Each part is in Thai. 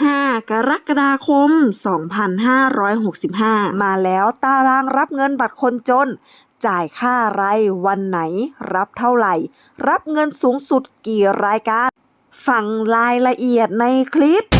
5 กรกฎาคม 2565 มาแล้วตารางรับเงินบัตรคนจน จ่ายค่าไรวันไหน รับเท่าไหร่ รับเงินสูงสุดกี่รายการ ฟังรายละเอียดในคลิป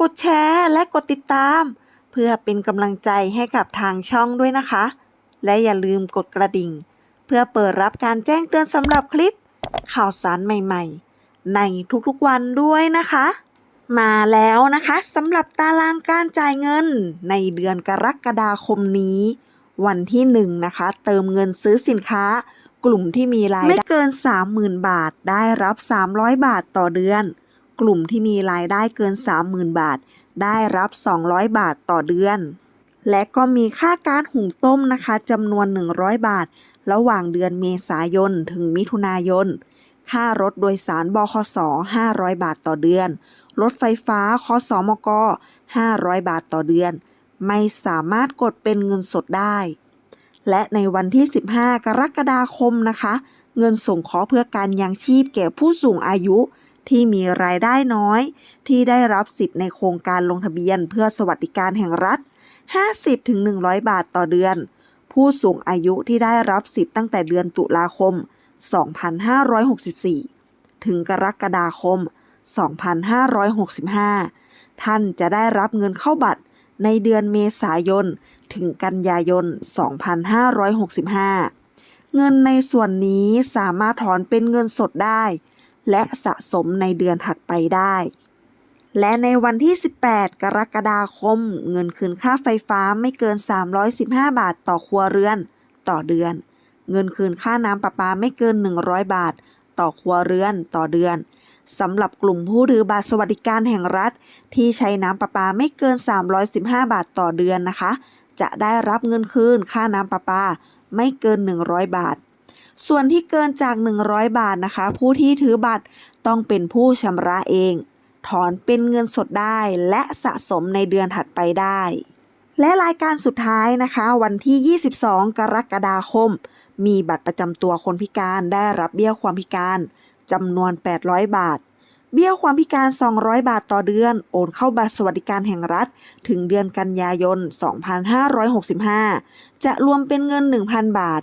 กดแชร์และกดติดตาม เพื่อเป็นกำลังใจให้กับทางช่องด้วยนะคะ และอย่าลืมกดกระดิ่ง เพื่อเปิดรับการแจ้งเตือนสำหรับคลิป ข่าวสารใหม่ๆ ในทุกๆวันด้วยนะคะ มาแล้วนะคะสำหรับตารางการจ่ายเงินในเดือนกรกฎาคมนี้ วันที่หนึ่งนะคะ เติมเงินซื้อสินค้ากลุ่มที่มีรายได้ไม่เกิน 30,000 บาทได้รับ 300 บาทต่อเดือน กลุ่มที่มีรายได้เกิน 30,000 บาท ได้รับ 200 บาทต่อเดือน และก็มีค่าการหุงต้มนะคะจำนวน 100 บาท ระหว่างเดือนเมษายน ถึงมิถุนายน ค่ารถโดยสารบคส500 บาทต่อเดือน รถไฟฟ้าคสมก 500 บาทต่อเดือน ไม่สามารถกดเป็นเงินสดได้ และในวันที่ 15 กรกฎาคมนะคะ เงินส่งขอเพื่อการยังชีพแก่ผู้สูงอายุ ที่มีรายได้น้อย ที่ได้รับสิทธิ์ในโครงการลงทะเบียนเพื่อสวัสดิการแห่งรัฐ 50-100 บาทต่อเดือน ผู้สูงอายุที่ได้รับสิทธิ์ตั้งแต่เดือนตุลาคม 2564 ถึงกรกฎาคม 2565 ท่านจะได้รับเงินเข้าบัตรในเดือนเมษายน ถึงกันยายน 2565 เงินในส่วนนี้สามารถถอนเป็นเงินสดได้ และสะสมในเดือนถัดไปได้ และในวันที่ 18 กรกฎาคม เงินคืนค่าไฟฟ้าไม่เกิน 315 บาทต่อครัวเรือน ต่อเดือน เงินคืนค่าน้ำประปาไม่เกิน 100 บาท ต่อครัวเรือน ต่อเดือนสำหรับกลุ่มผู้ถือบัตรสวัสดิการแห่งรัฐ ที่ใช้น้ำประปาไม่เกิน 315 บาทต่อเดือนนะคะ จะได้รับเงินคืนค่าน้ำประปาไม่เกิน 100 บาท ส่วนที่เกินจาก 100 บาทนะคะ ผู้ที่ถือบัตรต้องเป็นผู้ชำระเอง ถอนเป็นเงินสดได้และสะสมในเดือนถัดไปได้ และรายการสุดท้ายนะคะ วันที่ 22 กรกฎาคม มีบัตรประจำตัวคนพิการได้รับเบี้ยความพิการจำนวน 800 บาท เบี้ยความพิการ 200 บาทต่อเดือน โอนเข้าบัตรสวัสดิการแห่งรัฐ ถึงเดือนกันยายน 2565 จะรวมเป็นเงิน 1,000 บาท